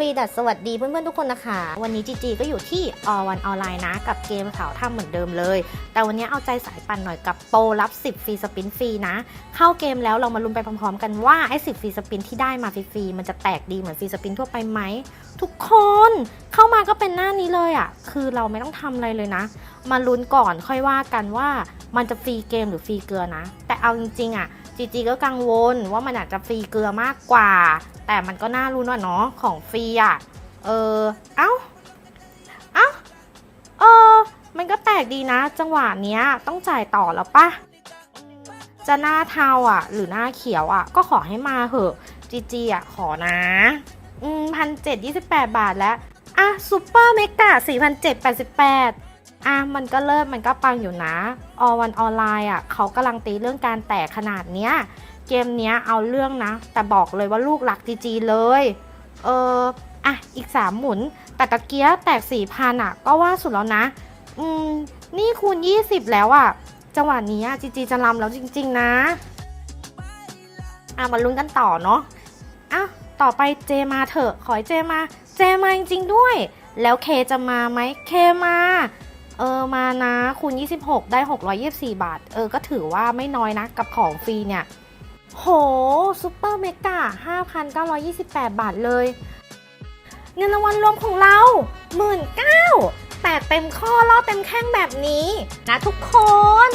วีดัสสวัสดีเพื่อนๆทุกคนนะคะ วันนี้จีจีก็อยู่ที่อวันออนไลน์นะ กับเกมเขาทำเหมือนเดิมเลย แต่วันนี้เอาใจสายปั่นหน่อยกับโปรรับ 10 ฟรีสปินฟรีนะ เข้าเกมแล้วเรามาลุ้นไปพร้อมๆ กันว่า ไอ้สิฟรีสปินที่ได้มาฟรีๆมันจะแตกดีเหมือนฟรีสปินทั่วไปไหม ทุกคนเข้ามาก็เป็นหน้านี้เลยอะ่ะ คือเราไม่ต้องทำอะไรเลยนะมาลุ้นก่อนค่อยว่ากันว่ามันจะฟรีเกมหรือฟรีเกลือนะ แต่เอาจริงๆอะจีจีก็กังวลว่ามันอาจจะฟรีเกลือมากกว่า แต่มันก็น่ารุ้นว่ะเนาะของฟรีอะเออเอ้าเอ้าเออมันก็แปลกดีนะ จังหวะเนี้ยต้องจ่ายต่อแล้วปะจะหน้าเทาอะ หรือหน้าเขียวอะ ก็ขอให้มาเหอะจีจีอะขอนะอืมพันเจ็ดยี่สิบแปดบาทแล้ว อะซูเปอร์เมกะสี่พันเจ็ดแปดสิบแปด อะมันก็เลิศมันก็ปังอยู่นะอวันออนไลน์อะเขากำลังตีเรื่องการแตกขนาดเนี้ยเกมเนี้ยเอาเรื่องนะ แต่บอกเลยว่าลูกหลักจีจีเลย เอออะอีกสามหมุน แต่ตะเกียแตกสี่พันอะ ก็ว่าสุดแล้วนะ อืม นี่คูณ20แล้วอะ จังหวะนี้จีจีจะลำแล้วจริง ๆ นะ อะมาลุ้นกันต่อเนาะอะต่อไปเจมาเถอะ ขอให้เจมา เจมาจริงๆด้วย แล้วเคจะมาไหมเคมา เออมานะคูณ 26 ได้ 624 บาท เออ ก็ถือว่าไม่น้อยนะ กับของฟรีเนี่ย โหซูเปอร์เมกา5,928 บาทเลย เงินรางวัลรวมของเรา 1 9ื่นแต่เต็มข้อล่อเต็มแข้งแบบนี้ นะทุกคน